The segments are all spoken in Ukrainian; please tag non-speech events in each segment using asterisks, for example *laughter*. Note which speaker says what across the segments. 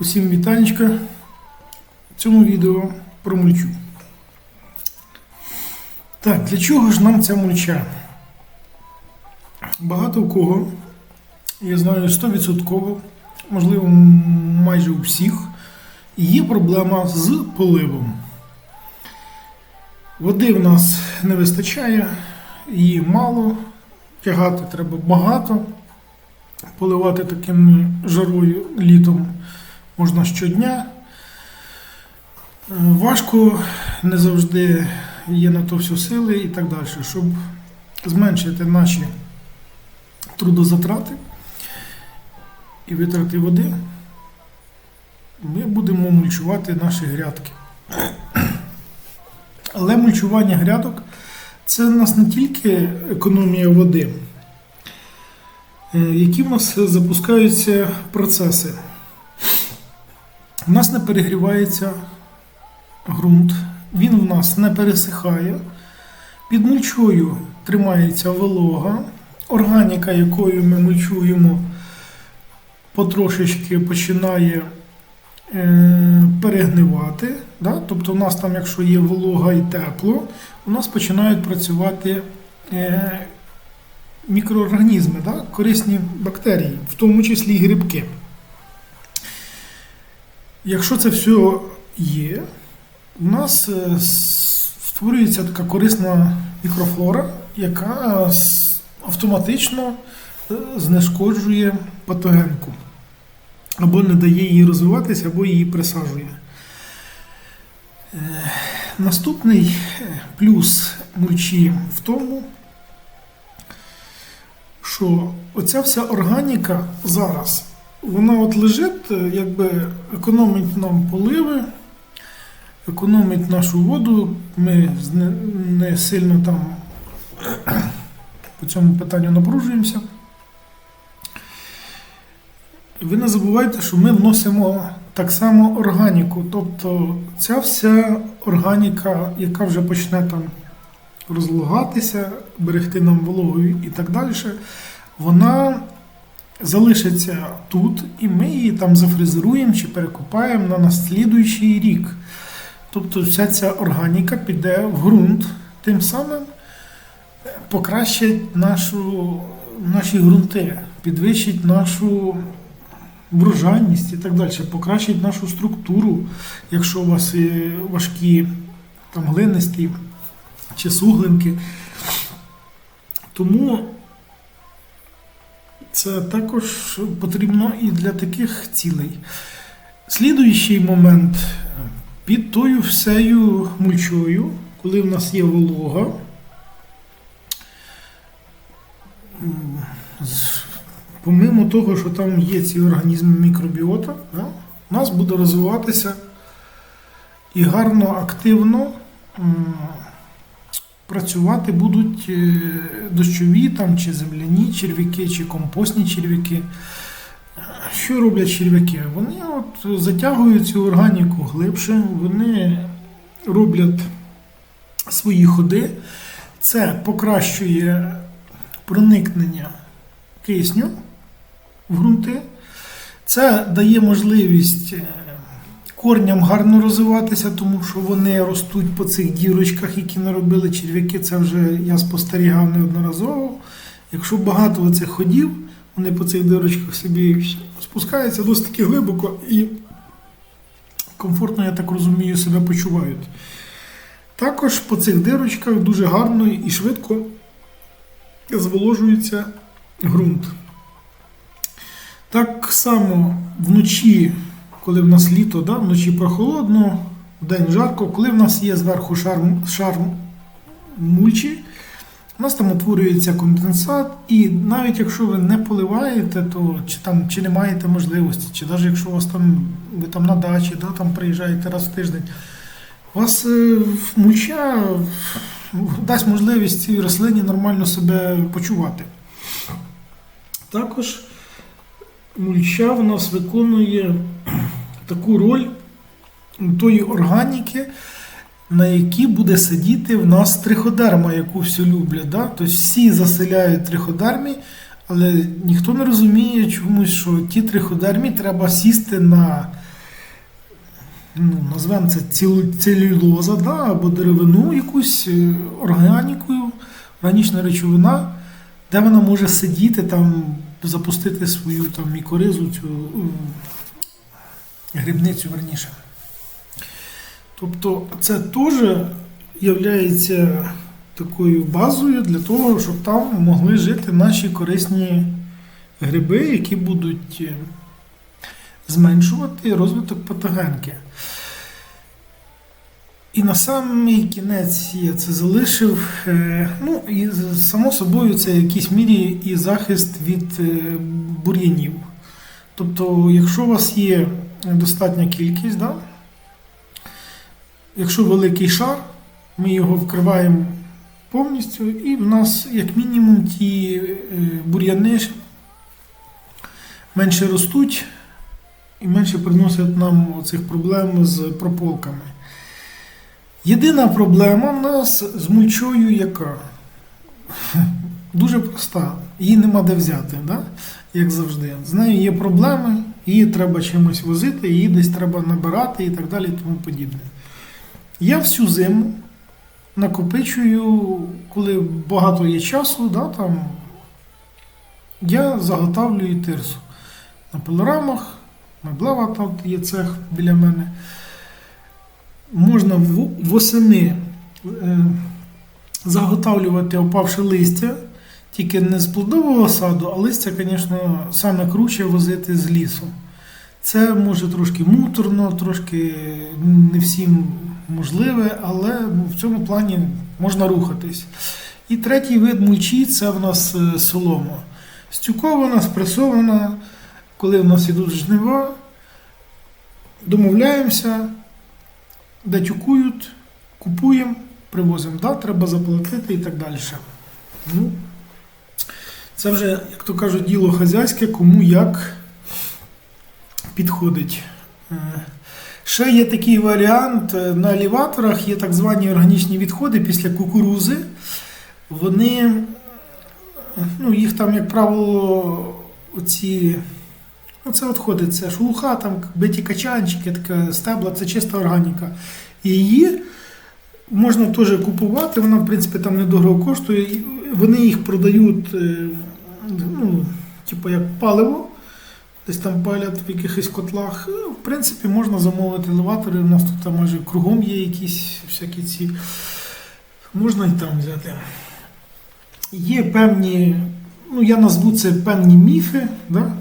Speaker 1: Усім вітанечка. В цьому відео про мульчу. Так, для чого ж нам ця мульча? Багато у кого, я знаю 100%, можливо, майже у всіх, є проблема з поливом. Води в нас не вистачає, її мало, тягати треба багато, поливати таким жарою літом можна щодня. Е, Важко, не завжди є на то все сили і так далі. Щоб зменшити наші трудозатрати і витрати води, ми будемо мульчувати наші грядки. Але мульчування грядок це в нас не тільки економія води, Е, які в нас запускаються процеси. У нас не перегрівається ґрунт, він в нас не пересихає. Під мульчою тримається волога, органіка, якою ми мульчуємо, потрошечки починає е, перегнивати. Да? Тобто, у нас там, якщо є волога і тепло, у нас починають працювати е, мікроорганізми, да? корисні бактерії, в тому числі і грибки. Якщо це все є, у нас е, створюється така корисна мікрофлора, яка автоматично е, знешкоджує патогенку. Або не дає їй розвиватися, або її присаджує. Е, Наступний е, плюс мульчі в тому, що оця вся органіка зараз вона от лежить, е, якби економить нам поливи, економить нашу воду. Ми не, сильно там по цьому питанню напружуємося. Ви не забувайте, що ми вносимо так само органіку. Тобто ця вся органіка, яка вже почне там розлагатися, берегти нам вологу і так далі, вона залишиться тут, і ми її там зафрезеруємо чи перекопаємо на наслідуючий рік. Тобто вся ця органіка піде в ґрунт, тим самим покращить нашу, наші ґрунти, підвищить нашу врожайність і так далі, покращить нашу структуру, якщо у вас важкі там, глинисті чи суглинки. Тому це також потрібно і для таких цілей. Слідуючий момент під тою всею мульчою, коли в нас є волога, помимо того, що там є ці організми мікробіота, у нас буде розвиватися і гарно, активно працювати будуть е, дощові там, чи земляні черв'яки, чи компостні черв'яки. Що роблять черв'яки? Вони от затягують цю органіку глибше, вони роблять свої ходи. Це покращує проникнення кисню в ґрунти. Це дає можливість е, корням гарно розвиватися, тому що вони ростуть по цих дірочках, які наробили черв'яки. Це вже я спостерігав неодноразово. Якщо багато оцих ходів, вони по цих дирочках собі спускаються досить таки глибоко і комфортно, я так розумію, себе почувають. Також по цих дирочках дуже гарно і швидко зволожується ґрунт. Так само вночі, коли в нас літо, да, вночі прохолодно, вдень жарко, коли в нас є зверху шар, шар мульчі, у нас там утворюється конденсат, і навіть якщо ви не поливаєте, то чи там чи не маєте можливості, чи навіть якщо у вас там ви там на дачі, да, там приїжджаєте раз в тиждень, у вас е, мульча дасть можливість цій рослині нормально себе почувати. Також мульча в нас виконує таку роль тої органіки, на якій буде сидіти в нас триходерма, яку всі люблять. Да? Тобто всі заселяють триходермі, але ніхто не розуміє чомусь, що ті триходермі треба сісти на ну, назвемо це целюлоза, да, або деревину, якусь е, органікою, органічна речовина, де вона може сидіти, там, запустити свою там, мікоризу, цю е, грибницю верніше. Тобто це теж є такою базою для того, щоб там могли жити наші корисні гриби, які будуть е, зменшувати розвиток патогенки. І на самий кінець я це залишив. е, Ну і само собою це в якійсь мірі і захист від е, бур'янів. Тобто, якщо у вас є достатня кількість, да, якщо великий шар, ми його вкриваємо повністю, і в нас, як мінімум, ті е, бур'яни менше ростуть і менше приносять нам цих проблем з прополками. Єдина проблема в нас з мульчою яка? *laughs* Дуже проста. Її нема де взяти, да? як завжди. З нею є проблеми, її треба чимось возити, її десь треба набирати і так далі і тому подібне. Я всю зиму накопичую, коли багато є часу, да, там, я заготавлюю тирсу. На пилорамах, меблева там є цех біля мене. Можна восени е, заготавлювати опавши листя, тільки не з плодового саду, а листя, звісно, саме круче возити з лісу. Це може трошки муторно, трошки не всім можливе, але ну, в цьому плані можна рухатись. І третій вид мульчі це в нас е, солома. Стюкована, спресована, коли в нас ідуть жнива, домовляємося, де тюкують, купуємо, привозимо. Да, треба заплатити і так далі. Ну, це вже, як то кажуть, діло хазяйське, кому як підходить. Е, Ще є такий варіант. е, На елеваторах є так звані органічні відходи після кукурузи. Вони, ну, їх там, як правило, оці. Ну, це відходи, це шелуха, там биті качанчики, таке стебла, це чиста органіка. І її можна теж купувати, вона, в принципі, там недорого коштує. Вони їх продають, е, ну, типу як паливо, десь там палять в якихось котлах. Е, В принципі, можна замовити елеватори. У нас тут там майже кругом є якісь всякі ці. Можна і там взяти. Є певні, ну я назву це певні міфи, да?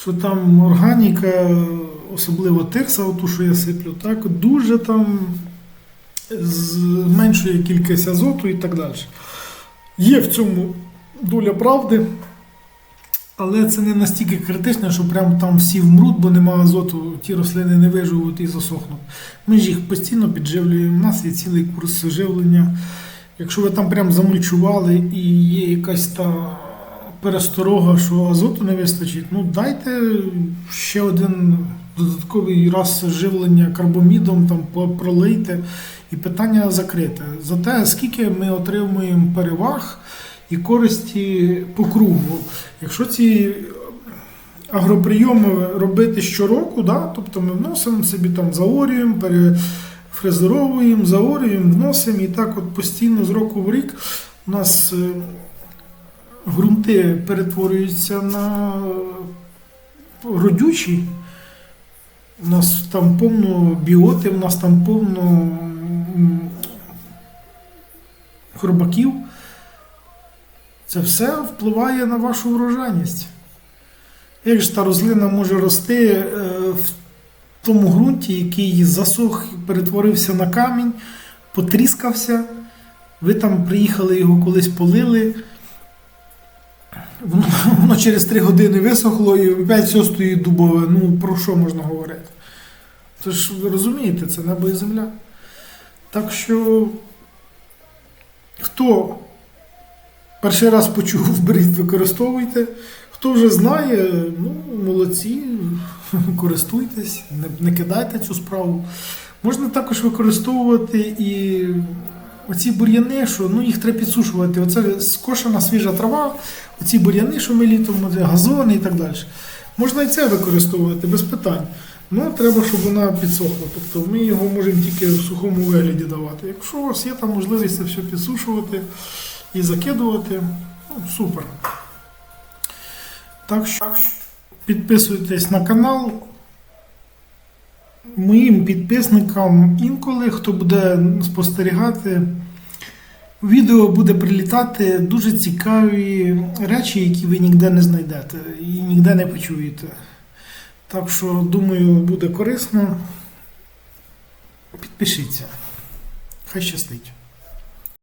Speaker 1: що там органіка, особливо тирса, оту, що я сиплю, так, дуже там зменшує кількість азоту і так далі. Є в цьому доля правди, але це не настільки критично, що прям там всі вмруть, бо нема азоту, ті рослини не виживуть і засохнуть. Ми ж їх постійно підживлюємо, у нас є цілий курс живлення. Якщо ви там прям замульчували і є якась та пересторога, що азоту не вистачить, ну дайте ще один додатковий раз живлення карбомідом, там пролийте, і питання закрите. Зате скільки ми отримуємо переваг і користі по кругу. Якщо ці агроприйоми робити щороку, да, тобто ми вносимо собі там заорюємо, перефрезеровуємо, заорюємо, вносимо і так от постійно з року в рік у нас е, ґрунти перетворюються на родючі. У нас там повно біоти, у нас там повно хробаків. Це все впливає на вашу врожайність. Як ж та рослина може рости е, в тому ґрунті, який засох, перетворився на камінь, потріскався, ви там приїхали його колись полили, воно, воно через три години висохло і опять все стоїть дубове. Ну про що можна говорити? Тож ви розумієте, це небо і земля. Так що, хто перший раз почув, *laughs* беріть, використовуйте. Хто вже знає, ну, молодці, *laughs* користуйтесь, не, не кидайте цю справу. Можна також використовувати і оці бур'яни, що ну, їх треба підсушувати. Оце скошена свіжа трава, оці бур'яни, що ми літом, газони і так далі. Можна і це використовувати без питань. Ну, треба, щоб вона підсохла. Тобто ми його можемо тільки в сухому вигляді давати. Якщо у вас є там можливість це все підсушувати і закидувати, ну, супер. Так що підписуйтесь на канал. Моїм підписникам інколи, хто буде спостерігати, відео буде прилітати дуже цікаві речі, які ви ніде не знайдете і ніде не почуєте. Так що, думаю, буде корисно. Підпишіться. Хай щастить.